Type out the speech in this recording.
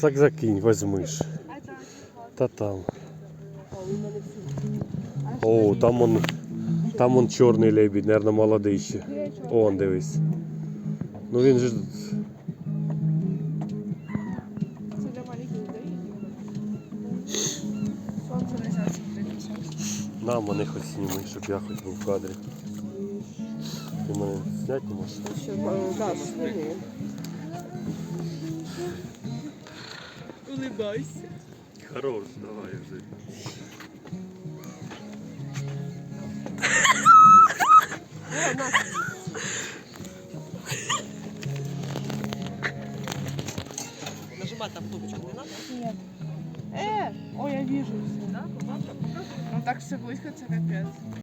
Так закинь, возьмиш. Та там. О, там он, там он чорний лебідь, наверное, молодий ще. Он дивись. Ну він же. На мене хоч сніми, щоб я хоч був в кадрі. Ти мене зняти можеш? Ще, да, Улыбайся. Хорош, давай вже. Нажимать там кнопочку не надо? Нет. Э, ой, я вижу все. Ну так все близко, це капець.